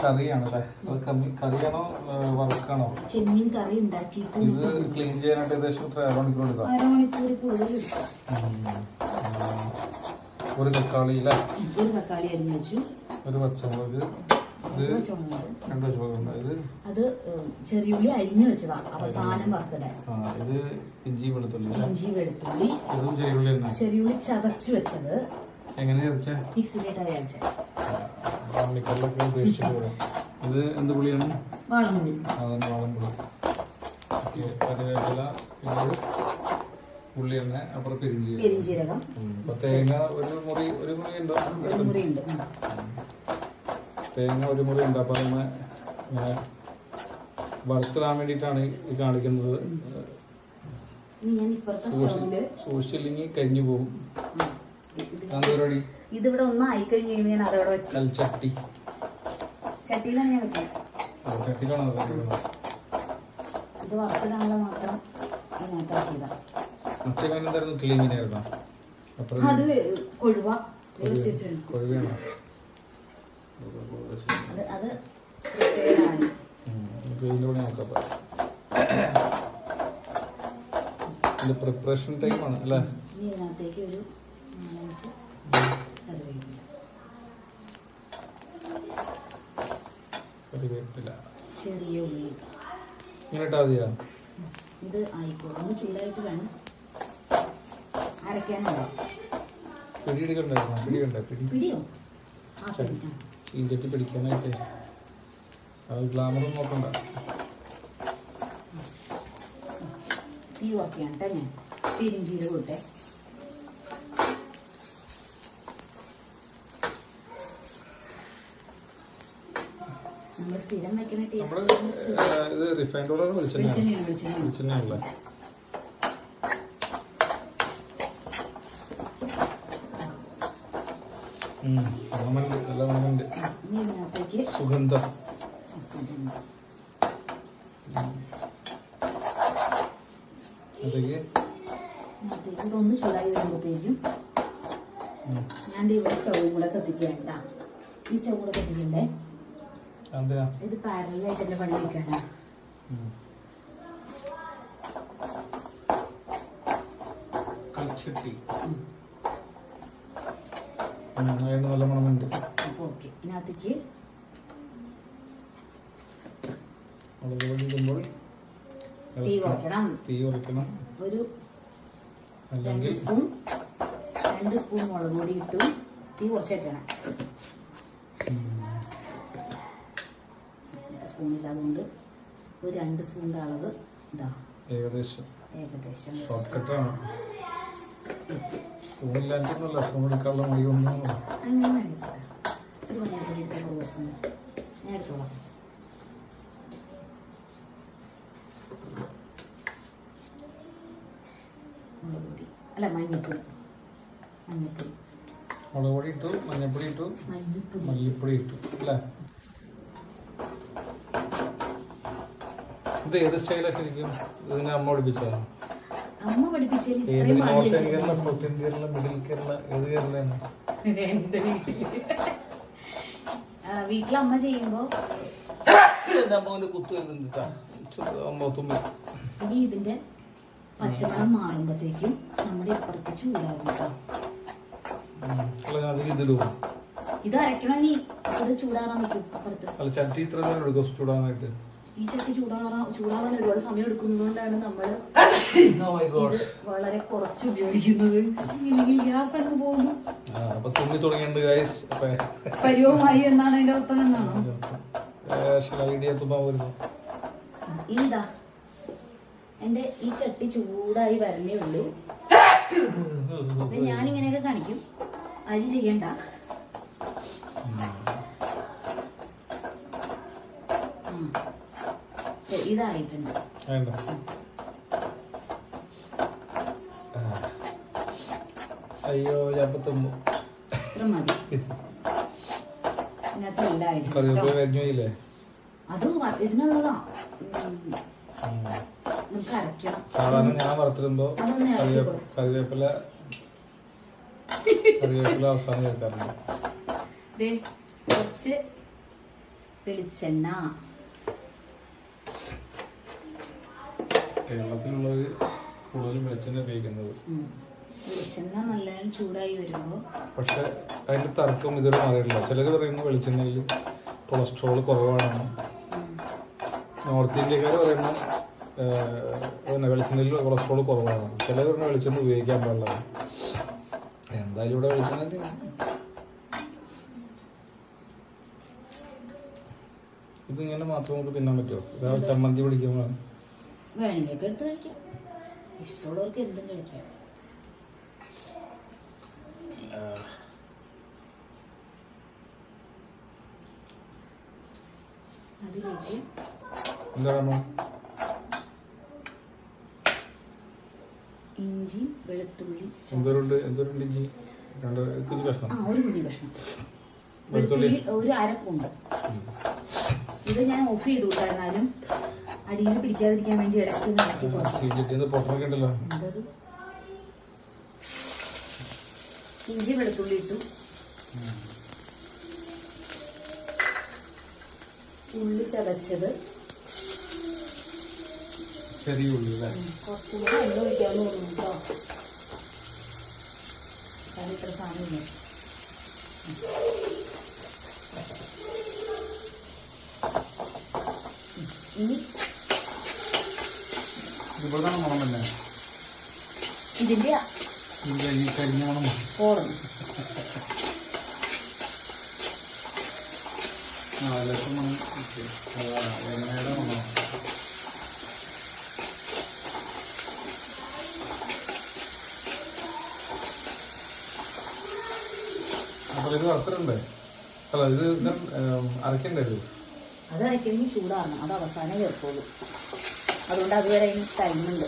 കറിയാണ് അല്ലേ കറിയാണോ ആ, വറുക്കാണോ? ചെമ്മീൻ കറി ഉണ്ടാക്കിയിട്ട് ഇത് ക്ലീൻ ചെയ്യാനായിട്ട് ഏകദേശം എത്ര അരമണിക്കൂർ എടുക്കാം. അരമണിക്കൂർ കൂടുതൽ ഒരു തക്കാളി ഒരു തക്കാളി അരിഞ്ഞു വെച്ചു. ഒരു പച്ചമുളക് അത് ചെറിയുള്ളി അരിഞ്ഞു വെച്ചതാ. അവസാനം ഇത് ഇഞ്ചി വെളുത്തുള്ളി ഇഞ്ചി വെളുത്തുള്ളി. ചെറിയുള്ളി ചതച്ചു വെച്ചത്. എങ്ങനെ മിക്സിയിലിട്ട് ഉപയോഗിച്ചിട്ട് ഇത് എന്ത് പുളിയാണ്? അതാണ് വാളംപുളി. ഓക്കെ കറിവേപ്പില പിന്നെ ഉള്ളി അപ്പുറം പെരിഞ്ചി പെരിഞ്ചീരകം. അപ്പൊ തേങ്ങ ഒരു മുറി ഒരു മുറി ഉണ്ടോ. തേങ്ങ ഒരു മുറി ഉണ്ട് അപ്പൊ നമ്മ ഇങ്ങനെ വറുത്തിടാൻ വേണ്ടിയിട്ടാണ് ഈ കാണിക്കുന്നത്. ഇനി ഞാൻ ഇപ്പുറത്തെ സൂക്ഷി സ്റ്റൗവിൽ സൂക്ഷിച്ചില്ലെങ്കിൽ കരിഞ്ഞു പോകും. എന്താ പരിപാടി ഇതിവിടെ ഒന്നും ആയിക്കഴിഞ്ഞ് കഴിയുമ്പോൾ ഞാൻ അതവിടെ വെച്ച്. ചട്ടിയിലാണ് ഞാൻ വെക്കുന്നത് ഇത് വറുത്തിടാനുള്ള മാത്രം അത് കൊഴുവ. അത് പ്രിപ്പറേഷൻ ടൈമാണ് അല്ലേ ഇനി ഇതിനകത്തേക്ക് ഒരു നാലഞ്ച് കറിവേപ്പില കറിവേപ്പില ചെറിയ ഉള്ളി ഇങ്ങനെ ഇട്ടാ മതിയോ ഇത് ആയിക്കോട്ടെ. ഒന്ന് ചൂടായിട്ട് വേണം. അരയ്ക്കാനുണ്ടോ പിടി എടുക്കണ്ടായിരുന്നോ പിടി കണ്ട പിടി. പിടിയോ? ആ പിടി. ആ. ചീഞ്ചട്ടി പിടിക്കാനായിട്ട്. അത് ഗ്ലാമറും നോക്കണ്ട. തീ വാക്കിയാണ് കേട്ടോ ഞാൻ. പെരിഞ്ചീരകം ഇട്ടെ നമ്മൾ സ്ഥിരം വെക്കുന്ന ടേസ്റ്റ് ഇത് റിഫൈൻഡ് ഓയിലാണ് വെളിച്ചെണ്ണയാണ് വെളിച്ചെണ്ണയാണ് വെളിച്ചെണ്ണയാണല്ലേ? ഉം, മണമുണ്ട് നല്ല മണമുണ്ട്. ഇനി ഇതിനകത്തേക്ക് സുഗന്ധം. സുഗന്ധം. അതൊക്കെ ഇതിനകത്തേക്ക് ഇതൊന്ന് ചൂടായി വരുമ്പോഴത്തേക്കും ഉം. ഞാൻ ദേ ഇവിടെ സ്റ്റൗ കൂടെ കത്തിക്കണ്ട ഈ സ്റ്റൗ കൂടെ കത്തിക്കണ്ടേ ഇത് പാരലായിട്ട് എന്റെ പണി വെക്കാനാ ഉം. കൽച്ചട്ടി നല്ല മണമുണ്ട്. ഇതിനകത്തേക്ക് മുളക് പൊടി ഇടുമ്പോൾ തീ കുറയ്ക്കണം തീ കുറയ്ക്കണം ഒരു രണ്ട് സ്പൂൺ രണ്ട് സ്പൂൺ മുളക് പൊടി ഇട്ടു. തീ കുറച്ചിട്ടണം ഉം, സ്പൂണില്ലാതുകൊണ്ട് ഒരു രണ്ട് സ്പൂണിന്റെ അളവ് ഇതാ. ഏകദേശം. ഏകദേശം. പൊടി അല്ല മഞ്ഞൾപ്പൊടി മഞ്ഞൾപ്പൊടി ഇട്ടു മഞ്ഞപ്പൊടി ഇട്ടു മല്ലിപ്പൊടി ഇട്ടു അല്ലേ? ഇത് ഏത് സ്റ്റൈലാണ് ശരിക്കും ഇതിനെ അമ്മ പഠിപ്പിച്ചതാണ് അമ്മ ഇത്രയും പാടില്ല സൗത്ത് ഇന്ത്യയിലെ മിഡിൽ കേരള ഏത് കേരളയാണ് എന്റെ വീട്ടിൽ. ആ, അമ്മ ചെയ്യുമ്പോ? കുത്തു വരുന്നുണ്ട് ഇനി ഇതിന്റെ പച്ചമണം മാറുമ്പോഴത്തേക്കും നമ്മുടെ ഇപ്പുറത്ത് ചൂടാകും കേട്ടോ. ഇത് അരക്കണമെങ്കിൽ ചൂടാറാൻ പറ്റും അപ്പുറത്ത്. ചട്ടി ഇത്ര നേരം എടുക്കും ചൂടാനായിട്ട് ഈ ചട്ടി ചൂടാറാ ചൂടാവാൻ ഒരുപാട് സമയം എടുക്കുന്നതുകൊണ്ടാണ് നമ്മൾ Oh. വളരെ കുറച്ച് ഉപയോഗിക്കുന്നത്. ഇല്ലെങ്കിൽ ഗ്യാസ് അങ്ങ് പോകുന്നു പരിവമായി എന്നാണ് അതിന്റെ അർത്ഥം എന്നാണോ? ഇതാ എന്റെ ഈ ചട്ടി ചൂടായി വരണേ ഉള്ളൂ. ഞാൻ ഞാനിങ്ങനെയൊക്കെ കാണിക്കും. അത് ചെയ്യണ്ട ഉം. ദേ, ഇതായിട്ടുണ്ട്. അയ്യോ ഇത്ര മതി. ഇതിനകത്ത്. അത്. നമുക്ക് സാധാരണ ഞാൻ വറുത്തിടുമ്പോ. കറിവേപ്പില കറിവേപ്പില അവസാനം ചേർക്കാറുണ്ട്. കുറച്ച് വെളിച്ചെണ്ണ. കേരളത്തിലുള്ളവർ കൂടുതലും വെളിച്ചെണ്ണ ഉപയോഗിക്കുന്നത്. വെളിച്ചെണ്ണ നല്ല ചൂടായി വരുമ്പോൾ പക്ഷെ അതിന്റെ തർക്കം ഇതുവരെ മാറിയിട്ടില്ല. ചിലർ പറയുന്നു വെളിച്ചെണ്ണയിൽ കൊളസ്ട്രോൾ കുറവാണെന്ന്. നോർത്ത് ഇന്ത്യക്കാർ പറയുന്നു പിന്നെ വെളിച്ചെണ്ണയിൽ കൊളസ്ട്രോൾ കുറവാണ് ചിലർ പറഞ്ഞ വെളിച്ചെണ്ണ ഉപയോഗിക്കാൻ പാടില്ല. എന്തായാലും ഇവിടെ വെളിച്ചെണ്ണ തന്നെയാണ്. ഇതിങ്ങനെ മാത്രം നമുക്ക് തിന്നാൻ പറ്റുമോ? ചമ്മന്തി പിടിക്കുമ്പോൾ വേണമെങ്കിൽ എടുത്ത് കഴിക്കാം. ഇഷ്ടമുള്ളവർക്ക് എന്തും കഴിക്കാം. അതിലേക്ക് എന്താണ് ഇഞ്ചി വെളുത്തുള്ളി എന്തോരുണ്ട്? എന്തോരുണ്ട് ഇഞ്ചി? രണ്ട് കുഞ്ഞു കഷ്ണം. ആ ഒരു കുഞ്ഞി കഷ്ണം. വെളുത്തുള്ളി. ഒരു അരപ്പുണ്ട്. ഇത് ഞാൻ ഓഫ് ചെയ്തു എന്നാലും അടിയിൽ പിടിക്കാതിരിക്കാൻ വേണ്ടി ഇടയ്ക്കുന്നുണ്ടല്ലോ? ഇഞ്ചി വെളുത്തുള്ളി ഇട്ടു. ഉള്ളി ചതച്ചത്. ചെറിയ ഉള്ളി അല്ലേ? കുറച്ചും കൂടെ എണ്ണ ഒഴിക്കാമെന്ന് തോന്നുന്നു കേട്ടോ ഇത്ര സാധനമില്ല ഇനി ഇവിടുന്നാണ് മണം തന്നെ. ഇതിന്റെ ഇതിന്റെ ഈ കരിഞ്ഞ മണം കോളം ആ ലക്ഷം മണം ഓക്കേ. അതാ, എണ്ണയുടെ മണം അപ്പോൾ ഇത് വറുത്തിട്ടുണ്ടേ. അല്ല ഇത് അരക്കണ്ടേ അത് അരക്കണമെങ്കിൽ ചൂടാണ്. അത് അവസാനം ചേർക്കുള്ളൂ അതുകൊണ്ട് അതുവരെ അതിന് ടൈമുണ്ട്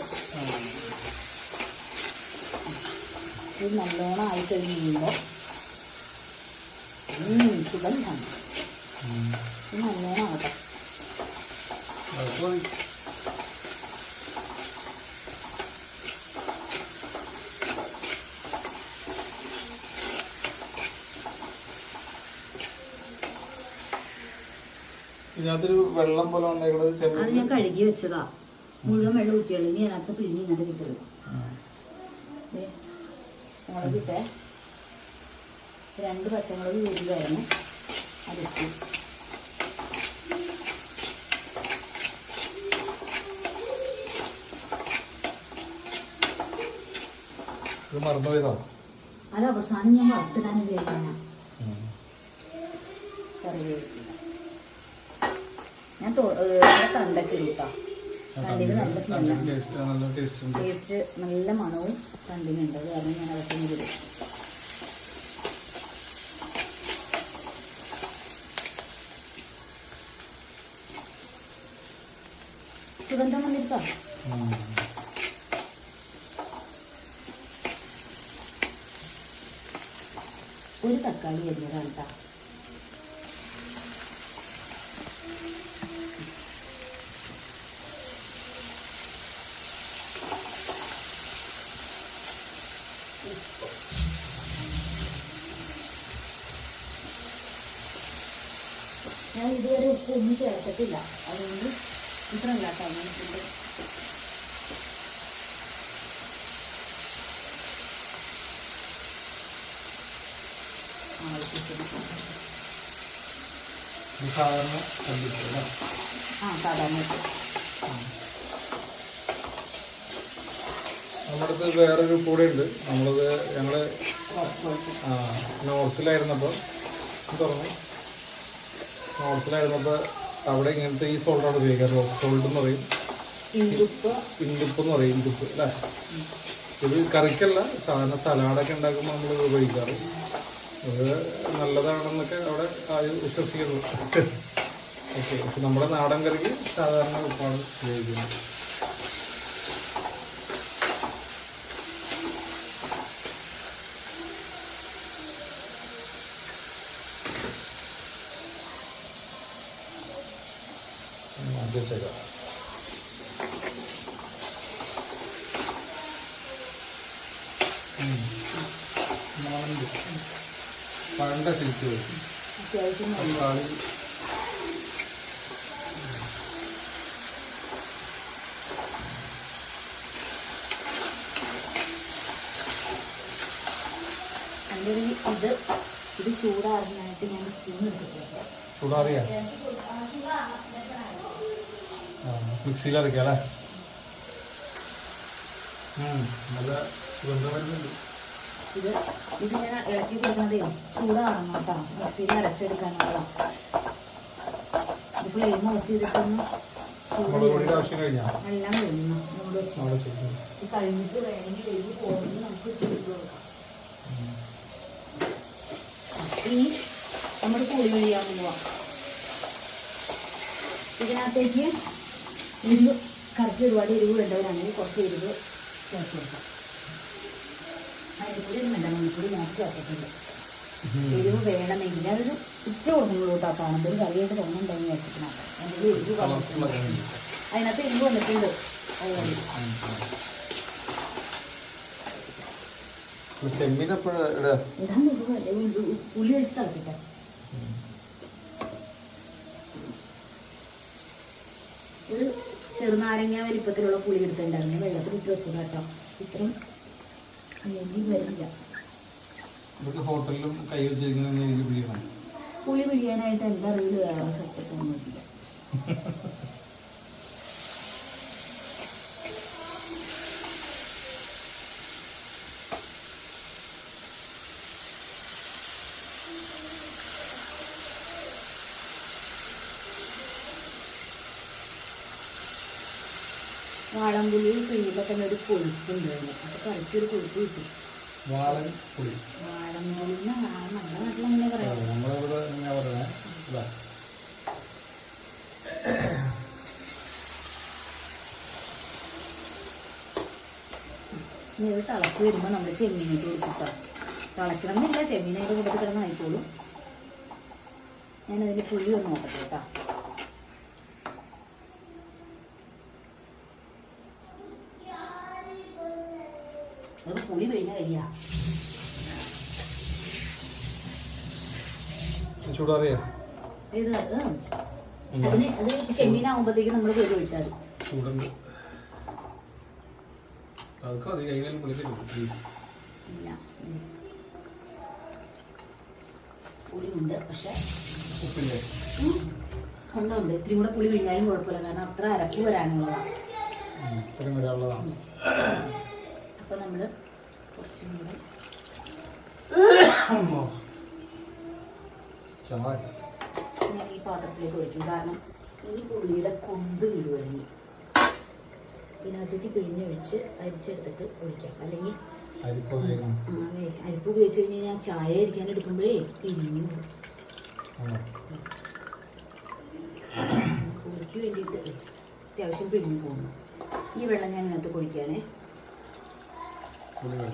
ഇത് നല്ലോണം ആയി കഴിയുമ്പോൾ സുഗന്ധമാണ് ഇത് നല്ലോണം അപ്പോൾ ഇതിനകത്തൊരു വെള്ളം പോലെ വന്നേക്കുന്നത് അത് ഞാൻ കഴുകി വെച്ചതാ. മുഴുവൻ വെള്ളം ഊറ്റിയുള്ളൂ ഇനി അതിനകത്ത് പിഴിഞ്ഞ് ഇങ്ങനെ കിട്ടുള്ളൂ മുളക് ഇട്ടേ. രണ്ട് പച്ചമുളക് കൂടിയായിരുന്നു അതിട്ടു അത് അവസാനം ഞാൻ വറുത്തിടാൻ ഉപയോഗിക്കാനാ. കറിവേപ്പില. ഞാൻ തൊ- ഏ, ഇവിടെ തണ്ടൊക്കെ ഇടും കേട്ടോ തണ്ടിന് നല്ല സ്മെല്ലാണ് ടേസ്റ്റ് നല്ല മണവും തണ്ടിനുണ്ട് അത് കാരണം ഞാൻ ഒന്ന് ഇടും. സുഗന്ധം വന്നിട്ടോ ഉം. ഒരു തക്കാളി അരിഞ്ഞതാണ് കേട്ടോ ഞാൻ ഇതുവരെ ഉപ്പ് ഒന്നും ചേർത്തിട്ടില്ല. അതുകൊണ്ട് ഇത്ര ആവശ്യത്തിന് ഇത് സാധാരണ ആ സാധാരണ. നമ്മുടെ വേറൊരു കൂടെ ഉണ്ട്. നമ്മളത് ആ, നോർത്തിലായിരുന്നപ്പോൾ തുറന്നു നോർത്തിലായിരുന്നപ്പോൾ അവിടെ ഇങ്ങനത്തെ ഈ സോൾട്ടാണ് ഉപയോഗിക്കാറ് റോക്ക് സോൾട്ട് എന്ന് പറയും. ഇന്ദുപ്പ്. ഇന്ദുപ്പ് എന്ന് പറയും ഇന്ദുപ്പ് അല്ലേ? ഇത് കറിക്കല്ല സാധാരണ സലാഡൊക്കെ ഉണ്ടാക്കുമ്പോൾ നമ്മൾ ഇത് ഉപയോഗിക്കാറ്. അത് നല്ലതാണെന്നൊക്കെ അവിടെ വിശ്വസിക്കുന്നു. ഓക്കെ പക്ഷെ നമ്മുടെ നാടൻ കറിക്ക് സാധാരണ ഉപ്പാണ് ഉപയോഗിക്കുന്നത്. മണമുണ്ട് സിൽക്ക് വരും ഇത് ഇത് ചൂടാറിനായിട്ട് ഞാൻ സ്പൂൺ എടുത്തിട്ടുണ്ട് ചൂടാറിയാ? മിക്സിയിൽ നല്ല സുഗന്ധം വരുന്നുണ്ട്. ഇത് ഇത് ഞാൻ ഇളക്കി കൊടുക്കുന്നതേ ചൂടാറണം കേട്ടോ. മിക്സിയിൽ അരച്ചെടുക്കാനുള്ളതാണ് ഇത് ഫ്ലെയിം ഓഫ് ചെയ്തിട്ടൊന്ന് എല്ലാം കഴിഞ്ഞു. വെച്ച്. ചെയ്തു ഇത് കഴിഞ്ഞിട്ട് വേണമെങ്കിൽ എഴുതി പോകുന്നത് നമുക്ക് കൊടുക്കാം. ഇനി നമ്മൾ പുളി കഴിയാൻ പോവാം. ഇതിനകത്തേക്ക് എരിവ് കറക്റ്റ് ഒരുപാട് എരിവ് വേണ്ടവരാണെങ്കിൽ കുറച്ച് എരിവ് ചേർത്ത് കൊടുക്കാം. മഞ്ഞൾപ്പൊടി ഒരു മഞ്ഞൾപ്പൊടി മാറ്റി ചേർത്തിട്ടുണ്ട് എരിവ് വേണമെങ്കിൽ അതൊരു ഉച്ച കൊടുക്കുള്ളൂ കേട്ടോ കാണുമ്പോൾ ഒരു കറിയായിട്ട് തോന്നുന്നുണ്ടെങ്കിൽ വെച്ചിട്ടുണ്ട് എന്തെങ്കിലും എരിവ് അതിനകത്ത് എരിവ് വന്നിട്ടുണ്ട്. ഉള്ളി ഒഴിച്ച് തിളപ്പിക്കാം. ഒരു ചെറുനാരങ്ങ വലിപ്പത്തിലുള്ള പുളി എടുത്തിട്ടുണ്ടായിരുന്നു. വെള്ളത്തിൽ ഇട്ട് വെച്ചത് കേട്ടോ ഇത്രയും അല്ലെങ്കിൽ വരില്ല. ഇതൊക്കെ ഹോട്ടലിലും കൈ വെച്ചിരിക്കുന്ന പുളി പിഴിയാനായിട്ട് എന്റെ അറിവിൽ വേറെ സെറ്റപ്പ് ഒന്നുമില്ല വാളംപുള്ളി പിഴിയുമ്പോൾ തന്നെ ഒരു കൊഴുപ്പുണ്ട് അതിന് അപ്പോൾ കറക്റ്റ് ഒരു കൊഴുപ്പ് കിട്ടും. വാളൻ പുളി. വാളംപുള്ളി നമ്മുടെ നാട്ടിൽ അങ്ങനെ പറയാം. നമ്മളിവിടെ ഞാൻ ഇതാ. തിളച്ച് വരുമ്പോൾ നമ്മൾ ചെമ്മീനായിട്ട് കൊടുക്കുക തിളക്കണം എന്നില്ല ചെമ്മീനായിട്ട് അതിന്റെ ഞാനതിന് കിടന്ന് ആയിക്കോളൂ. ഞാനതിന്റെ പുളി ഒന്ന് നോക്കട്ടെ കേട്ടോ അത് ചൂടാറിയാ? ഇത് അത് അതിന് അത് ചെമ്മീനാകുമ്പോഴത്തേക്ക് നമ്മൾ പുളി ഒഴിച്ചാൽ മതി അതൊക്കെ അത് കൈകാലും പുളിക്കില്ല. പുളിയുണ്ട് പക്ഷെ ഉപ്പില്ലേ? ഉണ്ട് ഉണ്ട് ഇത്തിരി കൂടെ പുളി പിഴിഞ്ഞാലും കുഴപ്പമില്ല. കാരണം അത്ര അരപ്പ് വരാനുള്ളതാണ്. അപ്പൊ നമ്മൾ കുറച്ചും കൂടെ ഞാൻ ഈ പാത്രത്തിലേക്ക് ഒഴിക്കും. കാരണം ഇനി പുള്ളിയുടെ കൊന്ത് വീഴുവരങ്ങി ഇതിനകത്തേക്ക് പിഴിഞ്ഞൊഴിച്ച് അരിച്ചെടുത്തിട്ട് ഒഴിക്കാം. അല്ലെങ്കിൽ അരിപ്പ് ഉപയോഗിച്ച് കഴിഞ്ഞ് ഞാൻ ചായ അരിക്കാൻ എടുക്കുമ്പോഴേ പിരിഞ്ഞു? പുളിക്ക് വേണ്ടിയിട്ട് അത്യാവശ്യം പിഴിഞ്ഞു പോകുന്നു. ഈ വെള്ളം ഞാൻ ഇതിനകത്ത് വെള്ളം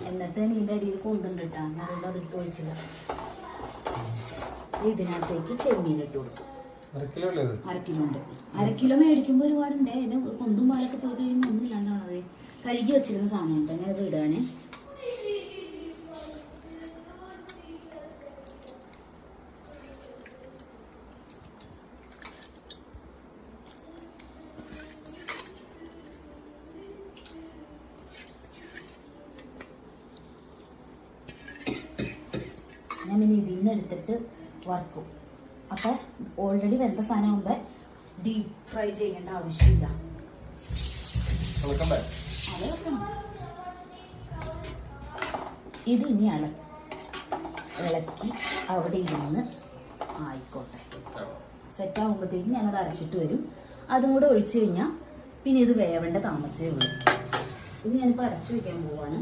എന്നിട്ട് നീന്റെ അടിയിൽ കൊണ്ടുണ്ട് കേട്ടോ അതുകൊണ്ട് അതിട്ട് ഒഴിച്ചില്ല ഇതിനകത്തേക്ക് ചെമ്മീൻ ഇട്ട് കൊടുക്കും. അരക്കിലോ ഉണ്ട്. അരക്കിലോ കിലോ മേടിക്കുമ്പോൾ ഒരുപാടുണ്ട്. കൊന്തും പാലൊക്കെ പോയി കഴിയുമ്പോൾ ഒന്നും ഇല്ലാണ്ടാണത് കഴുകി വെച്ചിരുന്ന സാധനം തന്നെ അത് ഇടുകയാണേ ഞാൻ പിന്നെ ഇതിൽ നിന്ന് എടുത്തിട്ട് വറക്കും അപ്പോൾ ഓൾറെഡി സാധനമാകുമ്പോ സാധനം ഡീപ് ഫ്രൈ ചെയ്യേണ്ട ആവശ്യമില്ല. ഇളക്കണ്ടേ അത് വെക്കണം. ഇത് ഇനി അള ഇളക്കി അവിടെ ഇരുന്ന് ആയിക്കോട്ടെ. സെറ്റ് ആകുമ്പോഴത്തേക്കും ഞാനത് അരച്ചിട്ട് വരും. അതും കൂടെ ഒഴിച്ചു കഴിഞ്ഞാൽ പിന്നെ ഇത് വേവേണ്ട താമസമേ ഉള്ളൂ. ഇത് ഞാനിപ്പോൾ അരച്ചു വയ്ക്കാൻ പോവാണ്.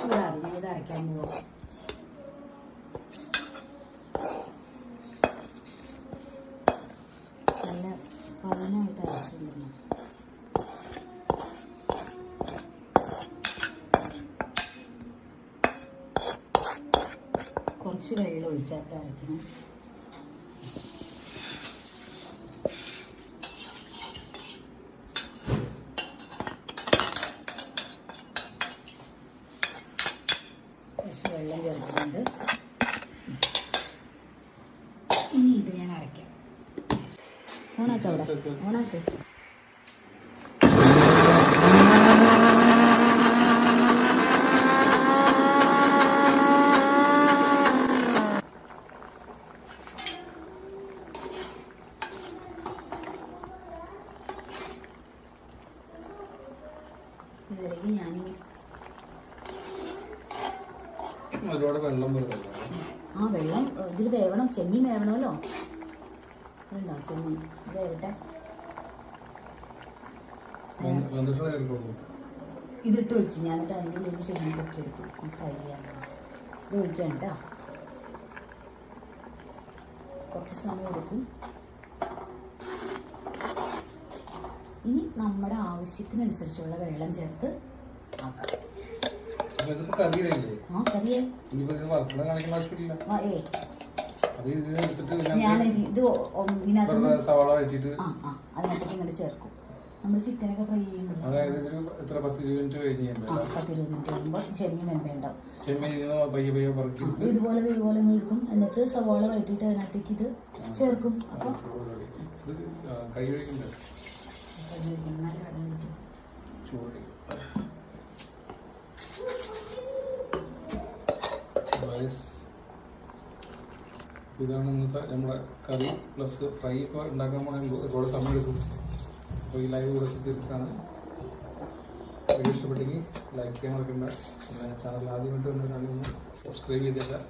ചൂടാറി ഞാനിത് അരയ്ക്കാൻ പോവാം. കുറച്ച് വെള്ളം ഒഴിച്ചാൽ അരയ്ക്കണം കുറച്ച് വെള്ളം ചേർക്കുന്നുണ്ട് ഇനി ഇത് ഞാൻ അരയ്ക്കാം ഓണാക്കാം അവിടെ ഓണാക്ക് ഒരുപാട് വെള്ളം വരുന്നത് ആ വെള്ളം ഇതിൽ വേവണം ചെമ്മീൻ വേവണമല്ലോ ഉണ്ടോ ചെമ്മീൻ? വേവട്ടെ ഇതിട്ട് ഒഴിക്കും. ഞാനിത് അതിന്റെ ഉള്ളിൽ ചെമ്മീൻ പൊക്കി എടുക്കും. ഫ്രൈ ചെയ്യാൻ ഇത് ഒഴിക്കാൻ കേട്ടോ. കുറച്ച് സമയം എടുക്കും. ഇനി നമ്മുടെ ആവശ്യത്തിനനുസരിച്ചുള്ള വെള്ളം ചേർത്ത് ആക്കാം. ആ കറിയേ ഇനിയിപ്പോ ഇതിന് വറുക്കണ കാണിക്കേണ്ട ആവശ്യമില്ല. ആ, ഏ ഞാൻ ഇത് ഇതിനകത്ത് സവാള വെച്ചിട്ട് ആ ആ അതിനകത്തേക്ക് ഇങ്ങോട്ട് ചേർക്കും. നമ്മൾ ചിക്കനൊക്കെ ഫ്രൈ ചെയ്യുമ്പോൾ പത്ത് ഇരുപത് മിനിറ്റ് കഴിയുമ്പോൾ ചെമ്മീൻ വെന്തയുണ്ടാവും ഇതുപോലെ ഇത് ഇതുപോലെ എടുക്കും എന്നിട്ട് സവാള വഴറ്റിയിട്ട് അതിനകത്തേക്ക് ഇത് ചേർക്കും. അപ്പോൾ ഇത് ആ, കൈ കഴിക്കണ്ടേ നല്ല വെള്ളം കിട്ടും ചൂട് Guys, ഇതാണ് ഇന്നത്തെ നമ്മുടെ കറി. പ്ലസ് ഫ്രൈ ഇപ്പോൾ ഉണ്ടാക്കാൻ പോണെങ്കിൽ ഒരുപാട് സമയം എടുക്കും അപ്പോൾ ഈ ലൈവ് കുറച്ച് തീർക്കാണ് വീഡിയോ ഇഷ്ടപ്പെട്ടെങ്കിൽ ലൈക്ക് ചെയ്യാൻ മറക്കണ്ട. ചാനൽ ആദ്യമായിട്ട് വന്നിട്ടാണെങ്കിൽ സബ്സ്ക്രൈബ് ചെയ്തേക്കാം.